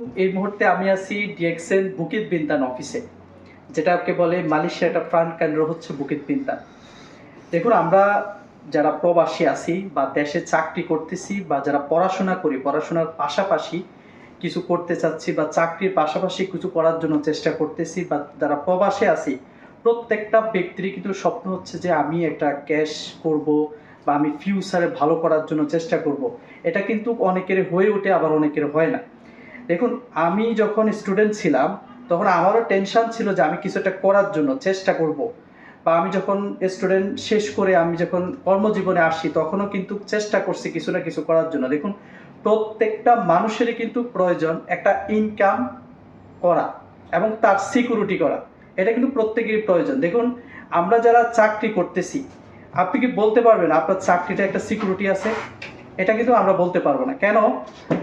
এই মুহূর্তে আমি আছি ডিএক্সএল বুকিত বিন্তান অফিসে যেটাকে বলে মালয়েশিয়া একটা প্রাণ কেন্দ্র হচ্ছে বুকিত বিন্তান। দেখুন, আমরা যারা প্রবাসী আছি বা দেশে চাকরি করতেছি বা যারা পড়াশোনা করি, পড়াশোনার পাশাপাশি কিছু করতে চাচ্ছি বা চাকরির পাশাপাশি কিছু করার জন্য চেষ্টা করতেছি বা যারা প্রবাসে আছি, প্রত্যেকটা ব্যক্তির কিন্তু স্বপ্ন হচ্ছে যে আমি একটা ক্যাশ করব বা আমি ফিউচারে ভালো করার জন্য চেষ্টা করব। এটা কিন্তু অনেকের হয়ে ওঠে, আবার অনেকের হয় না। দেখুন, আমি যখন স্টুডেন্ট ছিলাম, তখন আমারও টেনশন ছিল যে আমি কিছু একটা করার জন্য, চেষ্টা করব। বা আমি যখন স্টুডেন্ট শেষ করে আমি যখন কর্মজীবনে আসি, তখনও কিন্তু চেষ্টা করছি কিছু না কিছু করার জন্য। দেখুন, প্রত্যেকটা মানুষেরই কিন্তু প্রয়োজন একটা ইনকাম করা এবং তার সিকিউরিটি করা। এটা কিন্তু প্রত্যেকেরই প্রয়োজন। দেখুন, আমরা যারা চাকরি করতেছি, আপনি কি বলতে পারবেন আপনার চাকরিটা একটা সিকিউরিটি আছে? এটা কিন্তু আমরা বলতে পারব না। কেন?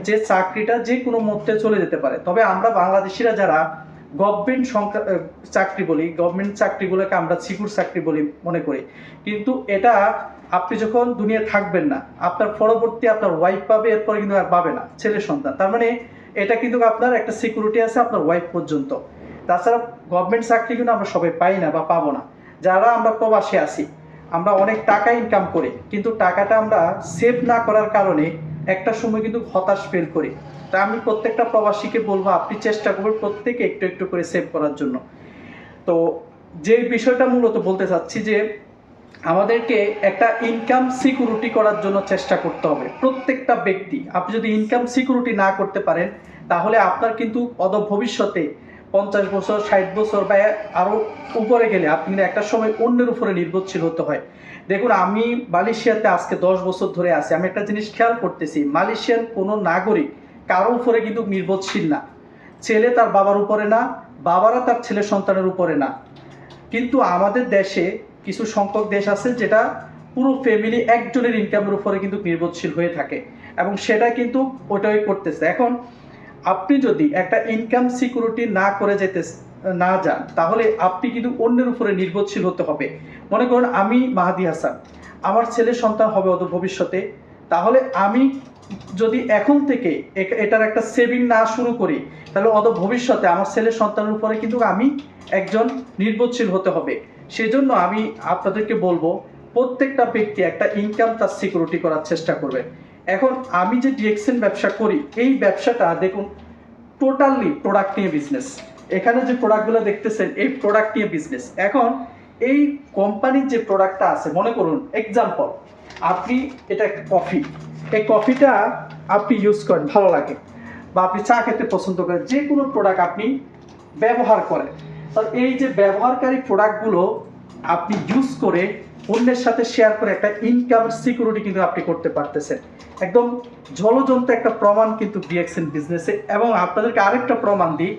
যে চাকরিটা যে কোনো মুহূর্তে চলে যেতে পারে। তবে আমরা বাংলাদেশিরা যারা গভর্নমেন্ট চাকরি বলি গভর্নমেন্ট চাকরিগুলোকে আমরা সিকিউর চাকরি বলি মনে করি। কিন্তু এটা আপনি যখন দুনিয়া থাকবেন না, আপনার পরবর্তী আপনার ওয়াইফ পাবে, এরপরে কিন্তু আর পাবে না, ছেলে সন্তান। তার মানে এটা কিন্তু আপনার একটা সিকিউরিটি আছে আপনার ওয়াইফ পর্যন্ত। তাছাড়া গভর্নমেন্ট চাকরি কিন্তু আমরা সবাই পাই না বা পাবো না। যারা আমরা প্রবাসে আছি আমরা অনেক টাকা ইনকাম করি, কিন্তু টাকাটা আমরা সেভ না করার কারণে একটা সময় কিন্তু হতাশ ফেল করি। তা আমি প্রত্যেকটা প্রবাসীকে বলব, আপনি চেষ্টা করবেন প্রত্যেকে একটু একটু করে সেভ করার জন্য। তো যে বিষয়টা মূলত বলতে চাচ্ছি যে, আমাদেরকে একটা ইনকাম সিকিউরিটি করার জন্য চেষ্টা করতে হবে। প্রত্যেকটা ব্যক্তি, আপনি যদি ইনকাম সিকিউরিটি না করতে পারেন, তাহলে আপনার কিন্তু অদ ভবিষ্যতে পঞ্চাশ বছর, ষাট বছর বা আরও উপরে গেলে আপনি একটা সময় অন্যের উপরে নির্ভরশীল হতে হয়। দেখুন, আমি মালয়েশিয়াতে আজকে দশ বছর ধরে আছি। আমি একটা জিনিস খেয়াল করতেছি, মালয়েশিয়ার কোনো নাগরিক কারও উপরে কিন্তু নির্ভরশীল না। ছেলে তার বাবার উপরে না, বাবারা তার ছেলে সন্তানের উপরে না। কিন্তু আমাদের দেশে কিছু সংখ্যক দেশ আছে যেটা পুরো ফ্যামিলি একজনের ইনকামের উপরে কিন্তু নির্ভরশীল হয়ে থাকে এবং সেটা কিন্তু ওটাই করতেছে। এখন আপনি যদি একটা ইনকাম সিকিউরিটি না করে যেতে না যান, তাহলে আপনি কিন্তু অন্যের উপরে নির্ভরশীল হতে হবে। মনে করুন, আমি মাহাদি হাসান, আমার ছেলে সন্তান হবে অত ভবিষ্যতে, তাহলে আমি যদি এখন থেকে এটার একটা সেভিং না শুরু করি, তাহলে অত ভবিষ্যতে আমার ছেলে সন্তানের উপরে কিন্তু আমি একজন নির্ভরশীল হতে হবে। সেজন্য আমি আপনাদেরকে বলব, প্রত্যেকটা ব্যক্তি একটা ইনকাম তার সিকিউরিটি করার চেষ্টা করবে এখন আমি যে ডিএক্সএন ব্যবসা করি, এই ব্যবসাটা দেখুন টোটালি প্রোডাক্ট নিয়ে বিজনেস এখানে যে প্রোডাক্টগুলো দেখতেছেন, এই প্রোডাক্ট নিয়ে বিজনেস এখন এই কোম্পানির যে প্রোডাক্টটা আছে, মনে করুন এক্সাম্পল আপনি এটা কফি এই কফিটা আপনি ইউজ করেন, ভালো লাগে। বা আপনি চা খেতে পছন্দ করেন, যে কোনো প্রোডাক্ট আপনি ব্যবহার করেন। এই যে ব্যবহারকারী প্রোডাক্টগুলো আপনি ইউজ করে অন্যের সাথে শেয়ার করে একটা ইনকাম সিকিউরিটি কিন্তু আপনি করতে পারতেছেন। একদম জলজন্ত একটা প্রমাণ কিন্তু ডিএক্সএন বিজনেসে এবং আপনাদেরকে আরেকটা প্রমাণ দিই।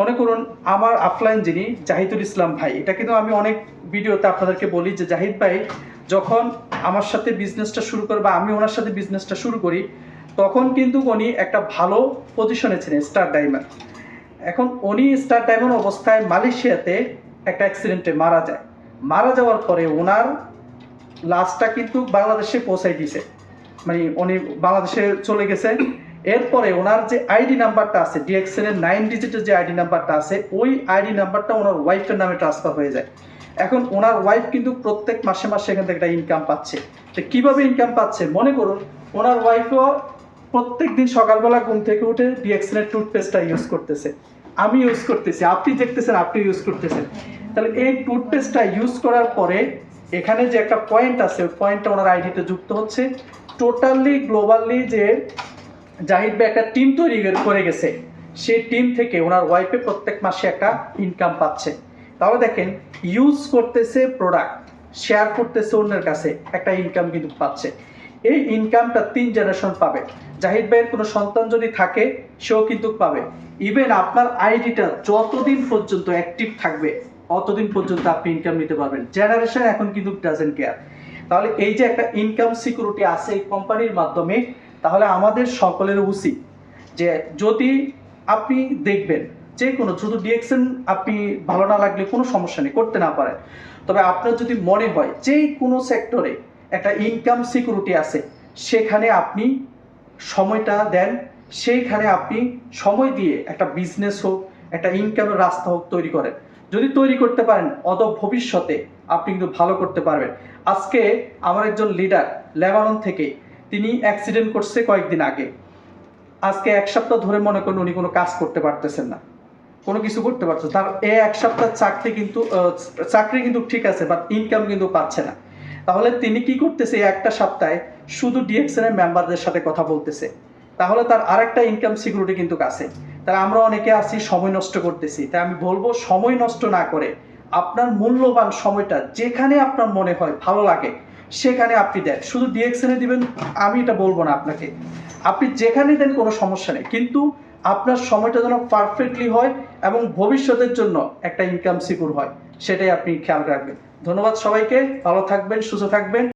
মনে করুন, আমার আফলাইন যিনি, জাহিদুল ইসলাম ভাই, এটা কিন্তু আমি অনেক ভিডিওতে আপনাদেরকে বলি যে, জাহিদ ভাই, যখন আমার সাথে বিজনেসটা শুরু করে বা আমি ওনার সাথে বিজনেসটা শুরু করি, তখন কিন্তু উনি একটা ভালো পজিশনে ছিলেন স্টার ডায়মন্ড এখন উনি স্টার ডায়মন্ড অবস্থায় মালয়েশিয়াতে একটা অ্যাক্সিডেন্টে মারা যায়। মারা যাওয়ার পরে ওনার লাশটা কিন্তু বাংলাদেশে পৌঁছাই দিয়েছে মানে উনি বাংলাদেশে চলে গেছে। এরপরে ওনার যে আইডি নাম্বারটা আছে ডিএক্সএন এর নাইন ডিজিটের যে আইডি নাম্বারটা আছে, ওই আইডি নাম্বারটা ওনার ওয়াইফের নামে ট্রান্সফার হয়ে যায়। এখন ওনার ওয়াইফ কিন্তু প্রত্যেক মাসে মাসে এখান থেকে একটা ইনকাম পাচ্ছে। তো কীভাবে ইনকাম পাচ্ছে? মনে করুন, ওনার ওয়াইফও প্রত্যেক দিন সকালবেলা ঘুম থেকে উঠে ডিএক্সএন এর টুথপেস্টটা ইউজ করতেছে। আমি ইউজ করতেছি, আপনি দেখতেছেন, আপনি ইউজ করতেছেন। তাহলে এই টুথপেস্টটা ইউজ করার পরে এখানে যে একটা পয়েন্ট আছে, ওই পয়েন্টটা ওনার আইডিতে যুক্ত হচ্ছে। টোটালি গ্লোবালি যে জাহিদ ভাই একটা টিম তৈরি করে গেছে, সেই টিম থেকে ওনার ওয়াইফে প্রত্যেক মাসে একটা ইনকাম পাচ্ছে। তাহলে দেখেন ইউজ করতেছে প্রোডাক্ট শেয়ার করতেছে অন্যের কাছে, একটা ইনকাম কিন্তু পাচ্ছে। এই ইনকামটা তিন জেনারেশন পাবে। জাহিদ ভাইয়ের কোনো সন্তান যদি থাকে, সেও কিন্তু পাবে। ইভেন আপনার আইডিটা যতদিন পর্যন্ত অ্যাক্টিভ থাকবে অতদিন পর্যন্ত আপনি ইনকাম নিতে পারবেন। জেনারেশন এখন কিন্তু ডাজেন্ট কেয়ার তাহলে এই যে একটা ইনকাম সিকিউরিটি আছে এই কোম্পানির মাধ্যমে, তাহলে আমাদের সকলের উচিত যে যদি আপনি দেখবেন যে কোনো, শুধু ডিএক্সএন আপনি ভালো না লাগলে কোনো সমস্যা নেই, করতে না পারেন। তবে আপনার যদি মনে হয় যে কোনো সেক্টরে একটা ইনকাম সিকিউরিটি আছে, সেখানে আপনি সময়টা দেন সেইখানে আপনি সময় দিয়ে একটা বিজনেস হোক, একটা ইনকামের রাস্তা হোক তৈরি করেন। যদি তৈরি করতে পারেন অত ভবিষ্যতে আপনি কিন্তু ভালো করতে পারবেন। আজকে আমার একজন লিডার লেবানন থেকে, তিনি অ্যাক্সিডেন্ট করছে কয়েকদিন আগে। আজকে এক সপ্তাহ ধরে মনে করেন উনি কোনো কাজ করতে পারতেছেন না। কোনো কিছু করতে পারছে না। তার এ এক সপ্তাহ চাকরি কিন্তু চাকরি কিন্তু ঠিক আছে বাট ইনকাম কিন্তু পাচ্ছে না। তাহলে তিনি কি করতেছে একটা সপ্তাহে শুধু ডিএক্সএন এর মেম্বারদের সাথে কথা বলতেছে। তাহলে তার আরেকটা ইনকাম সিকিউরিটি কিন্তু আছে। তাহলে আমরা অনেকে আছি, সময় নষ্ট করতেছি। তাই আমি বলব, সময় নষ্ট না করে আপনার মূল্যবান সময়টা যেখানে আপনার মনে হয় ভালো লাগে, সেখানে আপনি দেন। শুধু ডিএক্সএন দিবেন, আমি এটা বলব না আপনাকে। আপনি যেখানে দেন কোনো সমস্যা নেই। কিন্তু আপনার সময়টা যেন পারফেক্টলি হয় এবং ভবিষ্যতের জন্য একটা ইনকাম সিকিউর হয়, সেটাই আপনি খেয়াল রাখবেন। ধন্যবাদ সবাইকে। ভালো থাকবেন, সুস্থ থাকবেন।